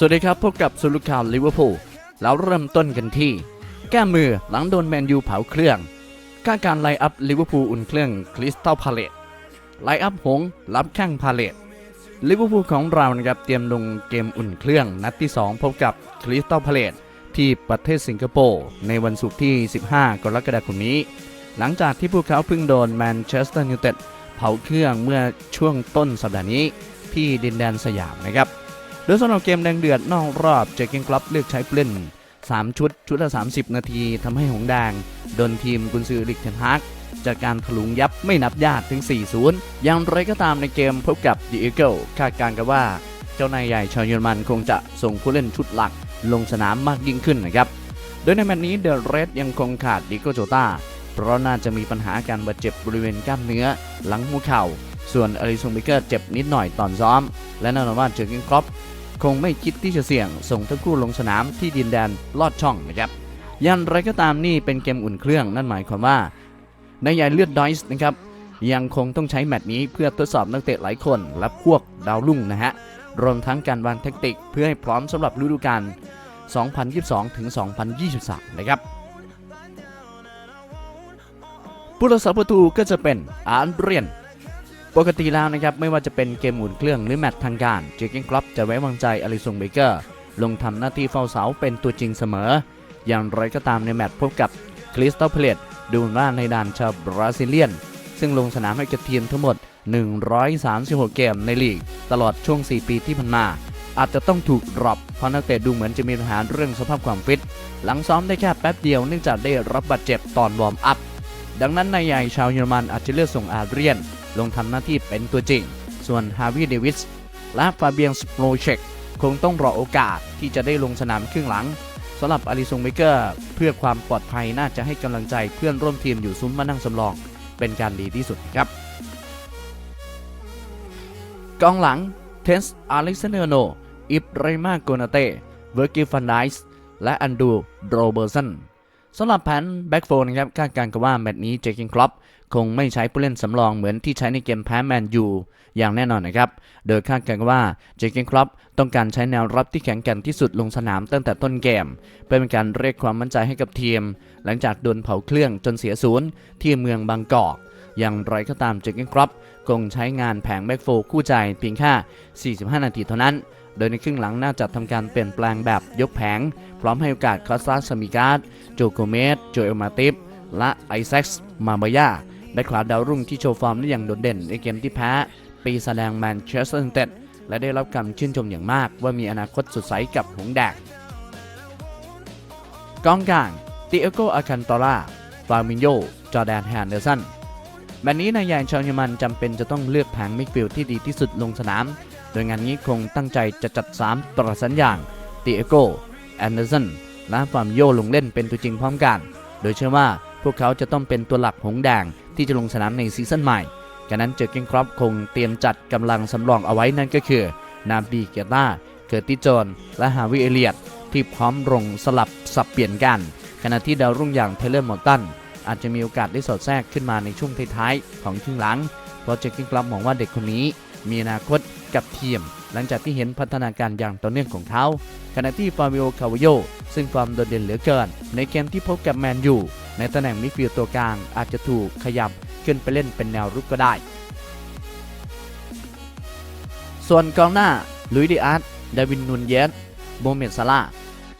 สวัสดีครับ พบกับสุลุข่าวลิเวอร์พูลแล้วเริ่มต้นกันที่ แก้มือหลังโดนแมนยูเผาเครื่องก้าการไลน์อัพลิเวอร์พูลอุ่นเครื่องคริสตัลพาเลตไลน์อัพหงส์รับแข้งพาเลตลิเวอร์พูลของเรานะครับเตรียมลงเกมอุ่นเครื่องนัดที่ 2 พบกับคริสตัลพาเลตที่ประเทศสิงคโปร์ในวันศุกร์ที่ 15 กรกฎาคมนี้ หลังจากที่พวกเขาเพิ่งโดนแมนเชสเตอร์ยูไนเต็ดเผาเครื่องเมื่อช่วงต้นสัปดาห์นี้ที่ดินแดนสยามนะครับ โดยสำหรับเกมแดงเดือดนอกรอบเจเกนคลับเลือกใช้ผู้เล่น3 ชุด ชุดละ 30 นาทีทำให้หงแดงโดนทีมกุนซือลิกเทนฮากจากการถลุงยับไม่นับญาติถึง 4-0 อย่างไรก็ตามในเกมพบกับดีเอเกิลคาดการกันว่า เจ้านายใหญ่ชาวเยอรมันคงจะส่งผู้เล่นชุดหลักลงสนามมากยิ่งขึ้นนะครับ โดยในแมตช์นี้เดอะเรดยังคงขาดดิโกโจตาเพราะน่าจะมีปัญหาการบาดเจ็บบริเวณกล้ามเนื้อ หลังหัวเข่า ส่วนอลิซงบิเกอร์เจ็บนิดหน่อยตอนซ้อม และแน่นอนว่าเจอร์เกนครอป คงไม่คิดที่จะเสี่ยง ส่งทั้งคู่ลงสนามที่ดินแดนลอดช่องนะครับยันไรก็ตามนี่เป็นเกมอุ่นเครื่องนั่นหมายความว่าในายใหญ่เลือดดอยส์นะครับยังคงต้องใช้แมตช์นี้เพื่อทดสอบนักเตะหลายคนและพวกดาวรุ่งนะฮะรวมทั้งการวางแทคติกเพื่อให้พร้อมสำหรับฤดูกาล 2022 ถึง 2023 นะครับผู้รักษาประตูก็จะเป็นอาร์เรียน ปกติแล้วนะครับไม่ว่าจะเป็นเกมอุ่นเครื่องหรือแมตช์ทางการเจเกนคลับจะไว้วางใจอลิซงเบเกอร์ลงทำหน้าที่เฝ้าเสาเป็นตัวจริงเสมอ อย่างไรก็ตามในแมตช์พบกับคริสตัลเพลตดูว่าในด่านชาวบราซิเลียน ซึ่งลงสนามให้กับทีมทั้งหมด 136 เกมในลีก ตลอดช่วง 4 ปีที่ผ่านมา อาจจะต้องถูกดรอปเพราะนักเตะดูเหมือนจะมีปัญหาเรื่องสภาพความฟิต หลังซ้อมได้แค่แป๊บเดียวเนื่องจากได้รับบาดเจ็บตอนวอร์มอัพดังนั้นนายใหญ่ชาวเยอรมันอาจจะเลือกส่งอาเรียน ลงทำหน้าที่เป็นตัวจริง ส่วนฮาวิเดวิสและฟาเบียนสโปรเชกคงต้องรอโอกาสที่จะได้ลงสนามครึ่งหลังสำหรับอาริซงเบเกอร์เพื่อความปลอดภัยน่าจะให้กำลังใจเพื่อนร่วมทีมอยู่ซุ้มมานั่งสำรอง เป็นการดีที่สุดครับ กองหลังเทนส์อเล็กซานเดอร์โน อิบรมาโกนาเต้ เวอร์กิฟันไดส์และอันดูโรเบอร์สัน สำหรับแผนแบ็กโฟนครับคาดการณ์กันว่าแมตช์นี้เจคิงครอปคงไม่ใช้ผู้เล่นสำรองเหมือนที่ใช้ในเกมแพ้แมนยูอย่างแน่นอนนะครับ โดยคาดการณ์ว่าเจคิงครอปต้องการใช้แนวรับที่แข็งแกร่งที่สุดลงสนามตั้งแต่ต้นเกม เพื่อเป็นการเรียกความมั่นใจให้กับทีม หลังจากโดนเผาเครื่องจนเสียศูนย์ที่เมืองบางกอกอย่างไรก็ตามเจคิงครอปคงใช้งานแผงแบ็กโฟคู่ใจเพียงแค่45 นาทีเท่านั้น โดยในครึ่งหลังน่าจะทำการเปลี่ยนแปลงแบบยกแผง พร้อมให้โอกาสคอสตาสมิการ์ดโจโกเมสโจเอลมาติฟและไอแซ็กซ์มาบายาแบ็คขวาดาวรุ่งที่โชว์ฟอร์มได้อย่างโดดเด่นในเกมที่แพ้ ปีแสดงแมนเชสเตอร์ยูไนเต็ดและได้รับการชื่นชมอย่างมากว่ามีอนาคตสดใสกับหงแดงกองกลางติเอโกอาคันตอร่าฟามินโยจอแดนแฮนเดอร์สันแมตช์นี้นายใหญ่ชาวเยอรมันจำเป็นจะต้องเลือกแผงมิดฟิลด์ที่ดีที่สุดลงสนาม โดยงานนี้คงตั้งใจจะจัด3ประสันอย่างติเอโกแอนเดอร์สันและฟาร์มโยลงเล่นเป็นตัวจริงพร้อมกัน โดยเชื่อว่าพวกเขาจะต้องเป็นตัวหลักหงแดงที่จะลงสนามในซีซั่นใหม่ฉะนั้นเจอเกนครอปคงเตรียมจัดกำลังสำรองเอาไว้นั่นก็คือ นาบีเกต้าเกิร์ติโจนและฮาวิเอเลียตที่พร้อมลงสลับสับเปลี่ยนกัน ขณะที่ดาวรุ่งอย่างเทเลอร์มอร์ตันอาจจะมีโอกาสได้สอดแทรกขึ้นมาในช่วงท้ายๆของครึ่งหลัง เพราะเจอร์เกนครอปมองว่าเด็กคนนี้มีอนาคต กับทีม หลังจากที่เห็นพัฒนาการอย่างต่อเนื่องของเขาขณะที่ฟาบิโอคาวโยซึ่งความโดดเด่นเหลือเกิน ในเกมที่พบกับแมนยูในตำแหน่งมิดฟิลด์ตัวกลางอาจจะถูกขยับขึ้นไปเล่นเป็นแนวรุกก็ได้ ส่วนกองหน้าลุยดิอาร์ตดาวินนูนเยสโมเมดซาลา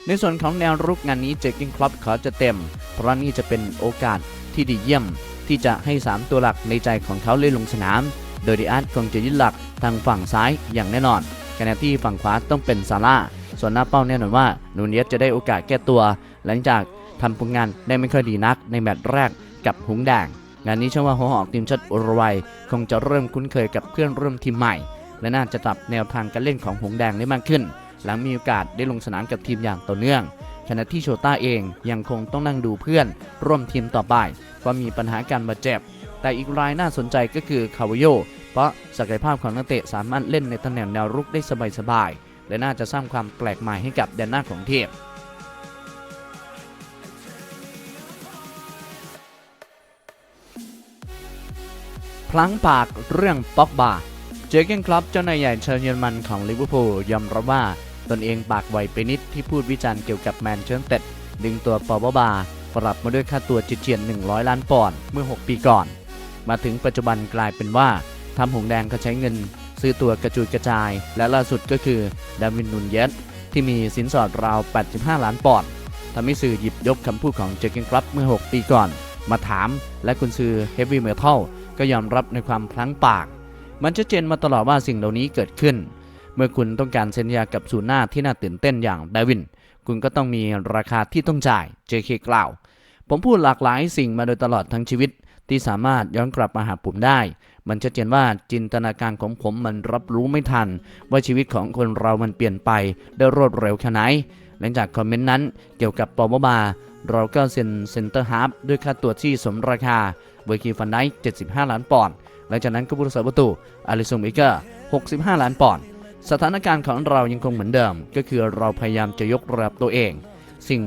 ในส่วนของแนวรุกงานนี้เจคิงคลับเขาจะเต็ม เพราะนี่จะเป็นโอกาสที่ดีเยี่ยมที่จะให้ 3 ตัวหลักในใจของเขาเล่นลงสนาม โดยดิอาร์ตคงจะยึดหลักทางฝั่งซ้ายอย่างแน่นอนขณะที่ฝั่งขวาต้องเป็นซาร่าส่วนหน้าเป้าแน่นอนว่านูนเยสจะได้โอกาสแก้ตัว หลังจากทำผลงานได้ไม่ค่อยดีนักในแมตช์แรกกับหงแดงงานนี้เชื่อว่าหัวหอกทีมชาติอุรุกวัยคงจะเริ่มคุ้นเคยกับเพื่อนร่วมทีมใหม่ และน่าจะปรับแนวทางการเล่นของหงแดงได้มากขึ้น หลังมีโอกาสได้ลงสนามกับทีมอย่างต่อเนื่องขณะที่โชต้าเองยังคงต้องนั่งดูเพื่อนร่วมทีมต่อไปเพราะมีปัญหาการบาดเจ็บ แต่อีกรายน่าสนใจก็คือคาวโยเพราะศักยภาพของนักเตะสามารถเล่นในตำแหน่งแนวรุกได้สบายๆและน่าจะสร้างความแปลกใหม่ให้กับแดนหน้าของทีมพลั้งปากเรื่องป็อกบาเจอเกนคลับเจ้านายใหญ่ชาวเยอรมันของลิเวอร์พูลยอมรับว่าตนเองปากไวไปนิดที่พูดวิจารณ์เกี่ยวกับแมนเชสเตอร์ดึงตัวปอบาปรับมาด้วยค่าตัวเฉียดๆ100 ล้านปอนด์เมื่อ 6 ปีก่อน มาถึงปัจจุบันกลายเป็นว่าทำหงแดงก็ใช้เงิน ซื้อตัวกระจุยกระจาย และล่าสุดก็คือดาวินนุนเยสที่มีสินสอดราว 85 ล้านปอนด์ทำให้สื่อหยิบยกคำพูดของเจอร์เกนคลับเมื่อ 6 ปีก่อน มาถามและคุณซื้อเฮฟวี่เมทัลก็ยอมรับในความพลั้งปาก มันชัดเจนมาตลอดว่าสิ่งเหล่านี้เกิดขึ้น เมื่อคุณต้องการเซ็นสัญญากับศูนหน้าที่น่าตื่นเต้นอย่างดาวิน คุณก็ต้องมีราคาที่ต้องจ่าย JK กล่าว ผมพูดหลากหลายสิ่งมาโดยตลอดทั้งชีวิต ที่สามารถย้อนกลับมาหาผมได้ มันชัดเจนว่าจินตนาการของผมมันรับรู้ไม่ทัน ว่าชีวิตของคนเรามันเปลี่ยนไปได้รวดเร็วแค่ไหน หลังจากคอมเมนต์นั้นเกี่ยวกับปอมบา เราก็เซ็นเซนเตอร์ฮาร์ฟด้วยค่าตัวที่สมราคาเวอร์คีฟันได75 ล้านปอนด์หลังจากนั้นก็ผู้รักษาประตูอาริซงเบเกอร์65 ล้านปอนด์สถานการณ์ของเรายังคงเหมือนเดิม ก็คือเราพยายามจะยกระดับตัวเอง สิ่ง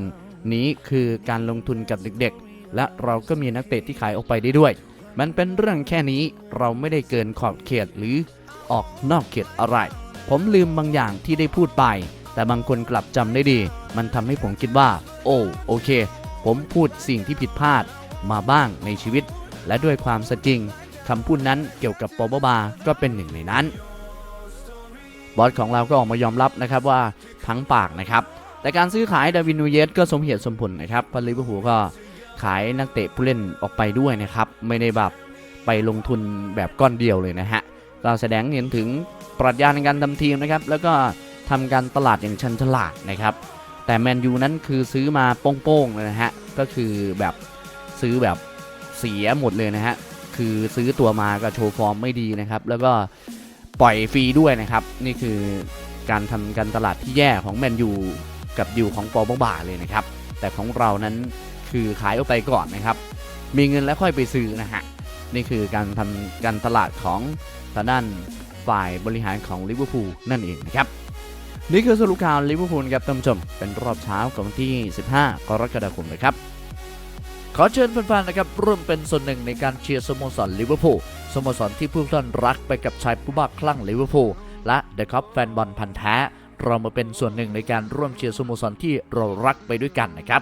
นี้คือการลงทุนกับเด็กๆ และเราก็มีนักเตะที่ขายออกไปได้ด้วย มันเป็นเรื่องแค่นี้เราไม่ได้เกินขอบเขตหรือออกนอกเขตอะไร ผมลืมบางอย่างที่ได้พูดไป แต่บางคนกลับจำได้ดี มันทำให้ผมคิดว่า โอ้โอเค ผมพูดสิ่งที่ผิดพลาดมาบ้างในชีวิต และด้วยความสจริงคำพูดนั้นเกี่ยวกับปอบาบาก็เป็นหนึ่งในนั้น บอสของเราก็ออกมายอมรับนะครับว่าทั้งปากนะครับ แต่การซื้อขายดาวินนูเยสก็สมเหตุสมผลนะครับพราะลิเวอร์พูลก็ ขายนักเตะผู้เล่นออกไปด้วยนะครับ ไม่ได้แบบไปลงทุนแบบก้อนเดียวเลยนะฮะ ก็แสดงเห็นถึงปรัชญาในการทำทีมนะครับ แล้วก็ทำการตลาดอย่างชันฉลาดนะครับ แต่แมนยูนั้นคือซื้อมาโป้งๆเลยนะฮะ ก็คือแบบซื้อแบบเสียหมดเลยนะฮะ คือซื้อตัวมาก็โชว์ฟอร์มไม่ดีนะครับ แล้วก็ปล่อยฟรีด้วยนะครับ นี่คือการทำการตลาดที่แย่ของแมนยูกับยูของปอบาเลยนะครับ แต่ของเรานั้น คือขายออกไปก่อนนะครับ มีเงินแล้วค่อยไปซื้อนะฮะ นี่คือการทำการตลาดของทางด้านฝ่ายบริหารของลิเวอร์พูลนั่นเองนะครับ นี่คือสรุปข่าวลิเวอร์พูลครับท่านผู้ชม เป็นรอบเช้าของที่ 15 กรกฎาคมนะครับ ขอเชิญแฟนๆนะครับร่วมเป็นส่วนหนึ่งในการเชียร์สโมสรลิเวอร์พูลสโมสรที่ผู้ท่านรักไปกับชายผู้บ้าคลั่งลิเวอร์พูลและเดอะคัพแฟนบอลพันธ์แท้เรามาเป็นส่วนหนึ่งในการร่วมเชียร์สโมสรที่เรารักไปด้วยกันนะครับ